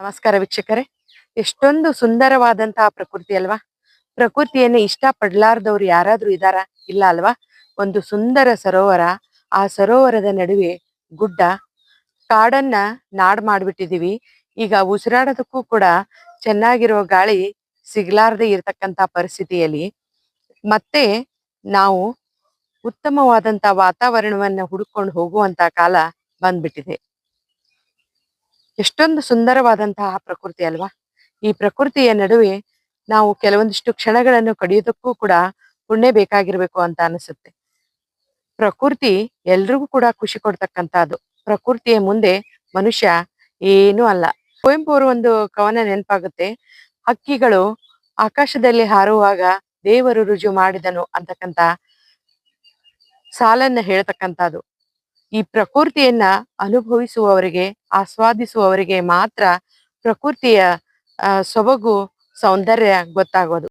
ನಮಸ್ಕಾರ ವೀಕ್ಷಕರೇ. ಎಷ್ಟೊಂದು ಸುಂದರವಾದಂತಹ ಪ್ರಕೃತಿ ಅಲ್ವಾ? ಪ್ರಕೃತಿಯನ್ನು ಇಷ್ಟ ಪಡ್ಲಾರ್ದವ್ರು ಯಾರಾದ್ರೂ ಇದಾರ? ಇಲ್ಲ ಅಲ್ವಾ? ಒಂದು ಸುಂದರ ಸರೋವರ, ಆ ಸರೋವರದ ನಡುವೆ ಗುಡ್ಡ, ಕಾಡನ್ನ ನಾಡ್ ಮಾಡ್ಬಿಟ್ಟಿದೀವಿ. ಈಗ ಉಸಿರಾಡೋದಕ್ಕೂ ಕೂಡ ಚೆನ್ನಾಗಿರೋ ಗಾಳಿ ಸಿಗ್ಲಾರ್ದೆ ಇರತಕ್ಕಂತ ಪರಿಸ್ಥಿತಿಯಲ್ಲಿ ಮತ್ತೆ ನಾವು ಉತ್ತಮವಾದಂತ ವಾತಾವರಣವನ್ನ ಹುಡುಕೊಂಡು ಹೋಗುವಂತ ಕಾಲ ಬಂದ್ಬಿಟ್ಟಿದೆ. ಎಷ್ಟೊಂದು ಸುಂದರವಾದಂತಹ ಪ್ರಕೃತಿ ಅಲ್ವಾ? ಈ ಪ್ರಕೃತಿಯ ನಡುವೆ ನಾವು ಕೆಲವೊಂದಿಷ್ಟು ಕ್ಷಣಗಳನ್ನು ಕಡಿಯೋದಕ್ಕೂ ಕೂಡ ಪುಣ್ಯ ಬೇಕಾಗಿರ್ಬೇಕು ಅಂತ ಅನಿಸುತ್ತೆ. ಪ್ರಕೃತಿ ಎಲ್ರಿಗೂ ಕೂಡ ಖುಷಿ ಕೊಡ್ತಕ್ಕಂಥದ್ದು. ಪ್ರಕೃತಿಯ ಮುಂದೆ ಮನುಷ್ಯ ಏನೂ ಅಲ್ಲ. ಕುವೆಂಪು ಅವರು ಒಂದು ಕವನ ನೆನಪಾಗುತ್ತೆ. ಹಕ್ಕಿಗಳು ಆಕಾಶದಲ್ಲಿ ಹಾರುವಾಗ ದೇವರು ರುಜು ಮಾಡಿದನು ಅಂತಕ್ಕಂತ ಸಾಲನ್ನ ಹೇಳ್ತಕ್ಕಂಥದ್ದು. ಈ ಪ್ರಕೃತಿಯನ್ನ ಅನುಭವಿಸುವವರಿಗೆ ಆಸ್ವಾದಿಸುವವರಿಗೆ ಮಾತ್ರ ಪ್ರಕೃತಿಯ ಸೊಬಗು ಸೌಂದರ್ಯ ಗೊತ್ತಾಗೋದು.